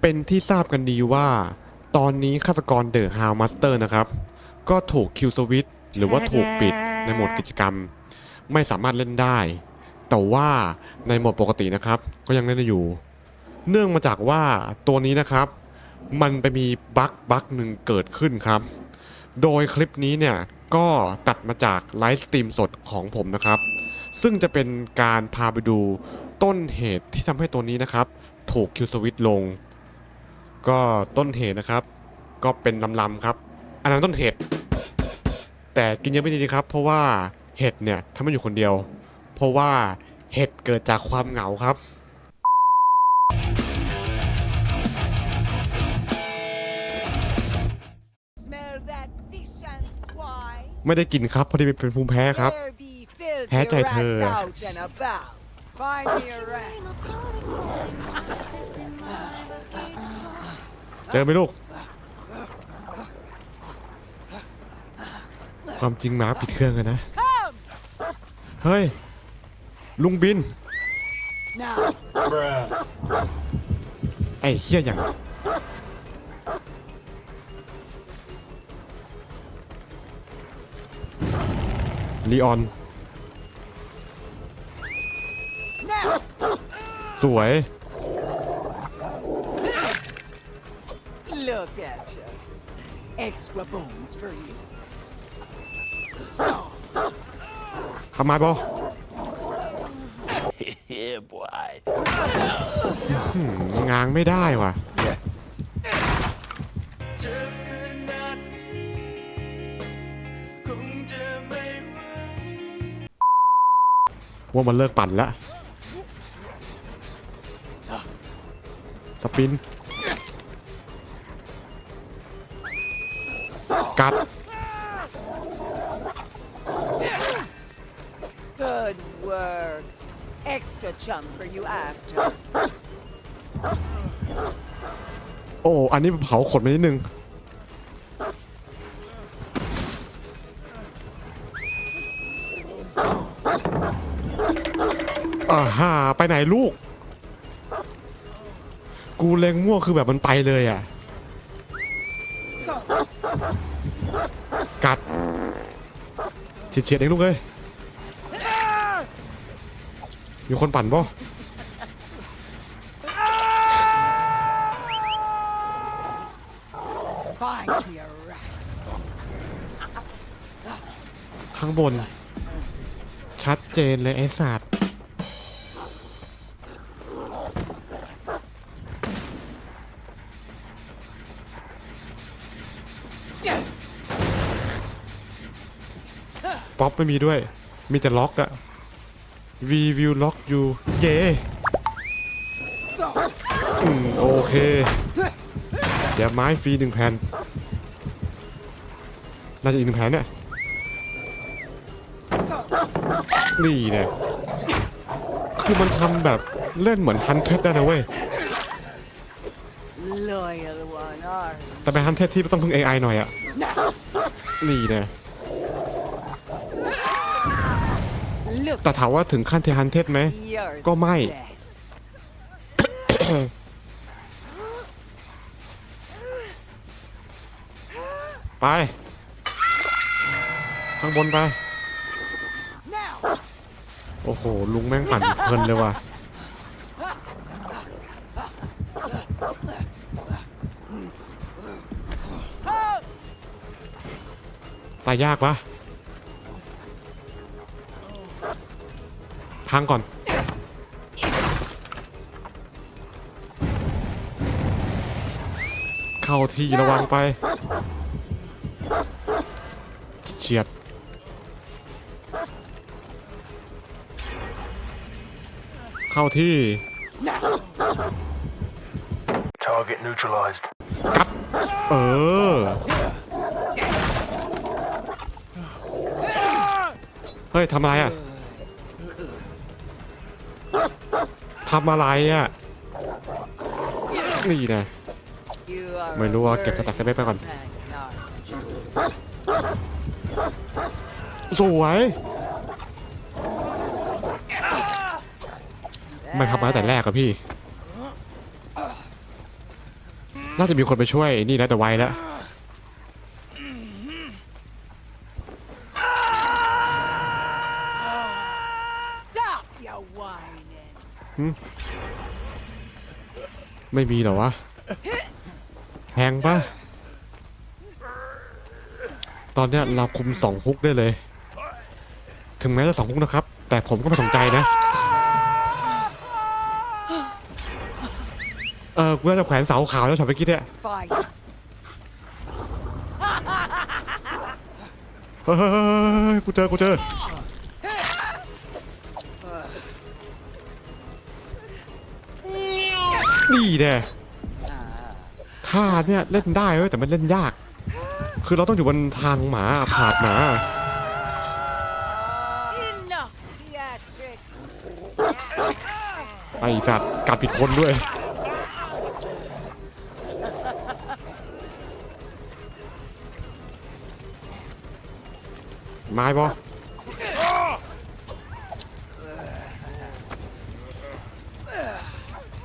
เป็นที่ทราบกันดีว่า ตอนนี้ฆาตกรเดอะฮาวมาสเตอร์นะครับ ก็ถูกคิวสวิตหรือว่าถูกปิดในโหมดกิจกรรม ไม่สามารถเล่นได้ แต่ว่าในโหมดปกตินะครับ ก็ยังเล่นได้อยู่ เนื่องมาจากว่าตัวนี้นะครับ มันไปมีบั๊กบั๊กหนึ่งเกิดขึ้นครับ โดยคลิปนี้เนี่ยก็ตัดมาจากไลฟ์สตรีมสดของผมนะครับ ซึ่งจะเป็นการพาไปดูต้นเหตุที่ทำให้ตัวนี้นะครับ ถูกคิวสวิตลง ก็ต้นเหตุนะครับ ก็เป็นลำๆครับ อันนั้นต้นเหตุ แต่กินเยอะไม่ดีครับ เพราะว่าเห็ดเนี่ยทำให้อยู่คนเดียว เพราะว่าเห็ดเกิดจากความเหงาครับ Smell that fish and swine? ไม่ได้กินครับพอดีเป็นภูมิแพ้ครับ There be filthy แพ้ใจเธอ rats out and about. Find me a rat. เจอไหมลูก ความจริงหมาปิดเครื่องกันนะ Come เฮ้ย ลุงบิน now. ไอ้เฮี้ยอย่าง ลีออน Now. สวย Extra bones for you. So, ทำมาบอ Yeah, boy. งางไม่ได้ว่ะ ว่ามันเลิกปั่นแล้ว สปิน กัด good work. Extra chum for you after. โอ้ อันนี้เผาขนไปนิดนึง อ่าฮ่าไปไหนลูก กูเล็งมั่วคือแบบมันไปเลยอะ ฉีดเฉียดๆเองลูกเอ้ยมีคนปั่นป่ะข้างบน ชัดเจนเลยไอ้สัตว์ ป๊อปไม่มีด้วย มีแต่ล็อกอะ We will lock you เย่อืมโอเค เดี๋ยวไม้ฟรีหนึ่งแผ่น น่าจะอีกหนึ่งแผ่นเนี่ย นี่เนี่ย คือมันทำแบบเล่นเหมือนฮันเทสได้นะเว้ย Loyal one, are you? แต่เป็นฮันเทสที่ต้องพึ่ง AI หน่อยอะ Now, นี่เนี่ย แต่ถามว่าถึงขั้นเทฮันเทสไหม You're Go the mai. best. ไป ข้างบนไป Now, โอ้โห ลุงแม่งปั่นเพลินเลยว่ะ come. ตายยากปะ พังก่อน เข้าที่ระวังไป เฉียด เข้าที่ Now, Target neutralized. เออ เฮ้ยทำอะไรอะ ทำอะไรอะ นี่นะไม่รู้ว่าเก็บกระดาษ worthy เซฟไว้ไปก่อน สวย ไม่ทำมาแต่แรกอะพี่ น่าจะมีคนไปช่วยนี่นะแต่ไวแล้ว ไม่มีเหรอวะแพงปะตอนเนี้ยเราคุมสองฮุกได้เลย ถึงแม้จะสองฮุกนะครับ แต่ผมก็ไม่สนใจนะ เออกูน่าจะแขวนเสาขาวแล้วช็อตเมื่อกี้เนี่ย Fight. เฮ้ยกูเจอกูเจอ นี่แน่ข้าเนี่ยเล่นได้เว้ยแต่มันเล่นยาก คือเราต้องอยู่บนทางหมาผาดหมา ไอ้สัตว์กัดผิดคนด้วย ไม้บอ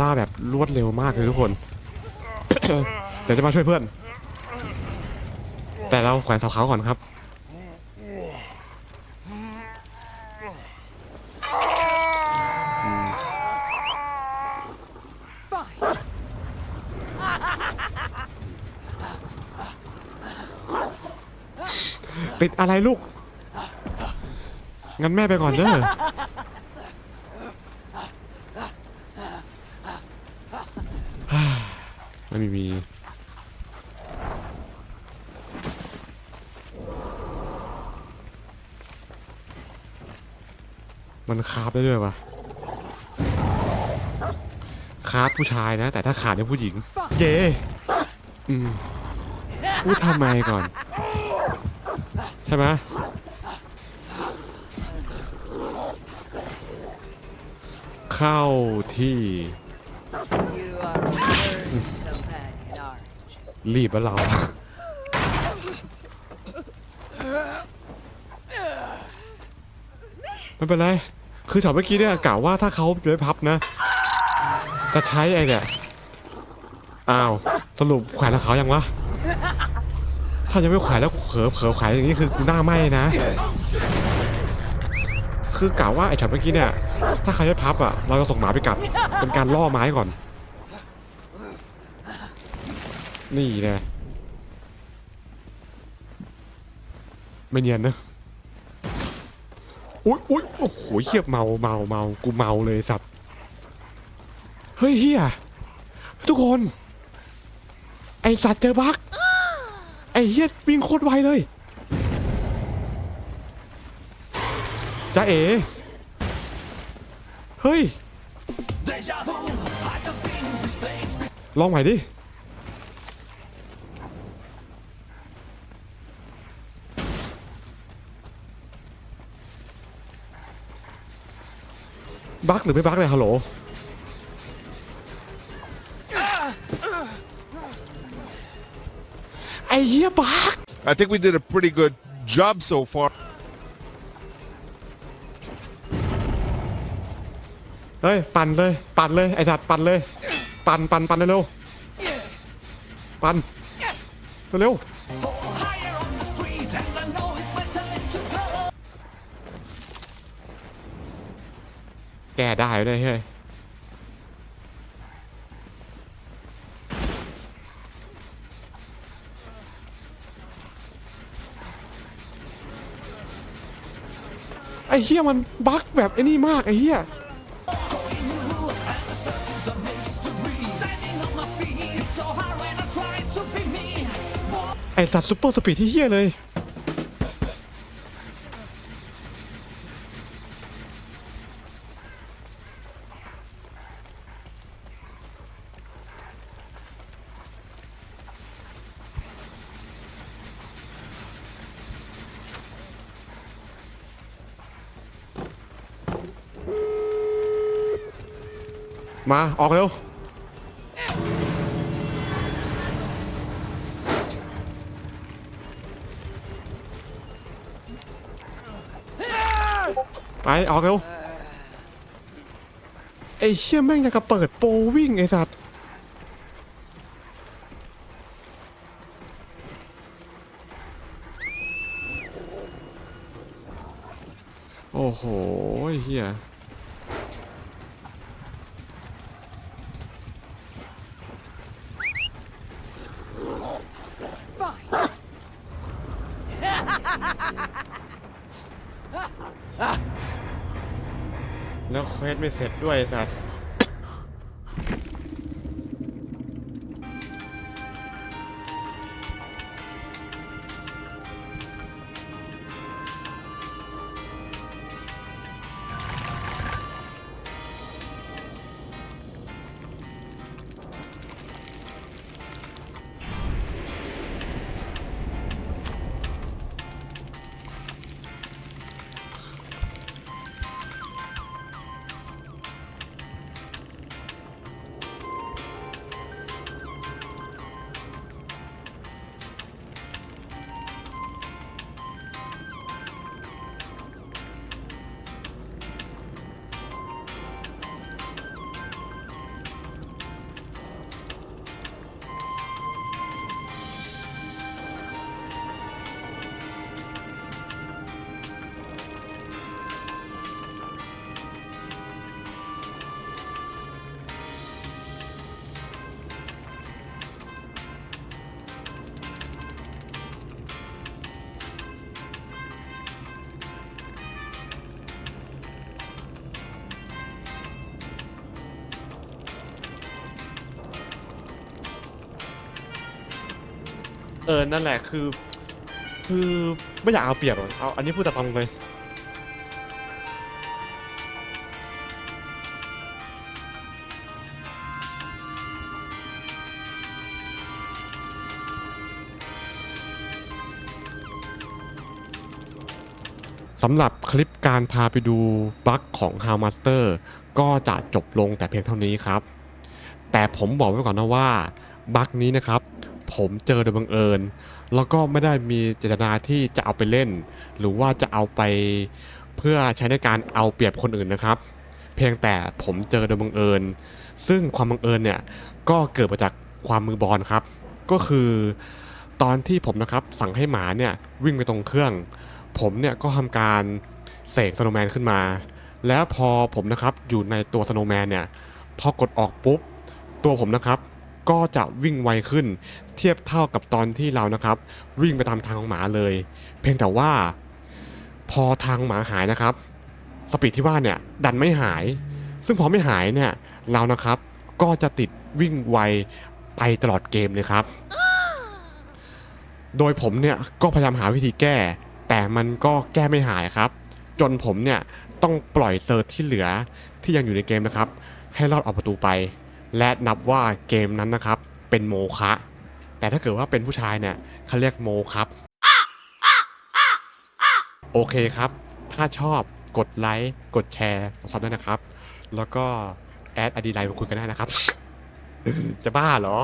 ล่าแบบรวดเร็วมากเลยทุกคน เดี๋ยวจะมาช่วยเพื่อน แต่เราแขวนเสาเขาก่อนครับ ติดอะไรลูก งั้นแม่ไปก่อนเด้อ ไม่มีมีมันคาบได้ด้วยปะคาบผู้ชายนะ แต่ถ้าขาดเนี่ยผู้หญิง เย่อืมพูดทำไมก่อน ใช่ไหมเข้าที่ รีบแล้วเรา ไม่เป็นไร คือช็อตเมื่อกี้เนี่ยกล่าวว่าถ้าเขาไม่พับนะ จะใช้ไอ้เนี่ย อ้าว สรุปแขวนแล้วเขายังวะ ถ้ายังไม่แขวนแล้วเผลอเผลอแขวนอย่างนี้คือกูหน้าไหม้นะ คือกล่าวว่าไอ้ช็อตเมื่อกี้เนี่ย ถ้าใครไม่พับอะ เราจะส่งหมาไปกัด เป็นการล่อไม้ก่อน นี่นะไม่เนียนนะอุ๊ยอุ๊ยโอ้โหเฮียเมาเมาเมากูเมาเลยสัตว์เฮ้ยเฮียทุกคน ไอสัตว์เจอบักไอเฮียวิ่งโคตรไวเลยจ้าเอ๋เฮ้ยลองใหม่ดิ บั๊กหรือไม่บั๊กเลยฮัลโหลไอ้เหี้ยบั๊ก I think we did a pretty good job so far. เฮ้ยปั่นเลยปั่นเลยไอ้สัตว์ปั่นเลย ปั่นปั่นปั่นเร็วๆปั่นเร็วๆ แก้ได้เลยเฮ้ยไอ้เหี้ยมันบั๊กแบบไอ้นี่มากไอ้เหี้ยไอสัตว์ซุปเปอร์สปีดที่เฮี้ยเลย มาออกเร็วไปออกเร็วไอ้เชี่ยแม่งยังกระเปิดโปวิ่งไอ้สัตว์โอ้โหเฮีย แล้วเควสไม่เสร็จด้วยสัตว์ เออ นั่นแหละคือ คือไม่อยากเอาเปรียบอะเอา อันนี้พูดตามตรงเลย สำหรับคลิปการพาไปดูบั๊กของ How Master ก็จะจบลงแต่เพียงเท่านี้ครับ แต่ผมบอกไว้ก่อนนะว่าบั๊กนี้นะครับ ผมเจอโดยบังเอิญ แล้วก็ไม่ได้มีเจตนาที่จะเอาไปเล่น หรือว่าจะเอาไปเพื่อใช้ในการเอาเปรียบคนอื่นนะครับ เพียงแต่ผมเจอโดยบังเอิญ ซึ่งความบังเอิญเนี่ยก็เกิดมาจากความมือบอลครับ ก็คือตอนที่ผมนะครับสั่งให้หมาเนี่ยวิ่งไปตรงเครื่อง ผมเนี่ยก็ทำการเสกสโนแมนขึ้นมา แล้วพอผมนะครับอยู่ในตัวสโนแมนเนี่ยพอกดออกปุ๊บ ตัวผมนะครับก็จะวิ่งไวขึ้น เทียบเท่ากับตอนที่เรานะครับ วิ่งไปตามทางของหมาเลย เพียงแต่ว่า พอทางหมาหายนะครับ สปีดที่ว่าเนี่ยดันไม่หาย ซึ่งพอไม่หายเนี่ยเรานะครับก็จะติดวิ่งไวไปตลอดเกมเลยครับ โดยผมเนี่ยก็พยายามหาวิธีแก้ แต่มันก็แก้ไม่หายครับ จนผมเนี่ยต้องปล่อยเซิร์ชที่เหลือที่ยังอยู่ในเกมนะครับ ให้รอดออกประตูไป และนับว่าเกมนั้นนะครับเป็นโมคะ แต่ถ้าเกิดว่าเป็นผู้ชายเนี่ยเขาเรียกโมครับ โอเคครับ ถ้าชอบกดไลค์ กดแชร์ของซับด้วยนะครับ แล้วก็แอดอดีไลน์มาคุยกันได้นะครับ จะบ้าเหรอ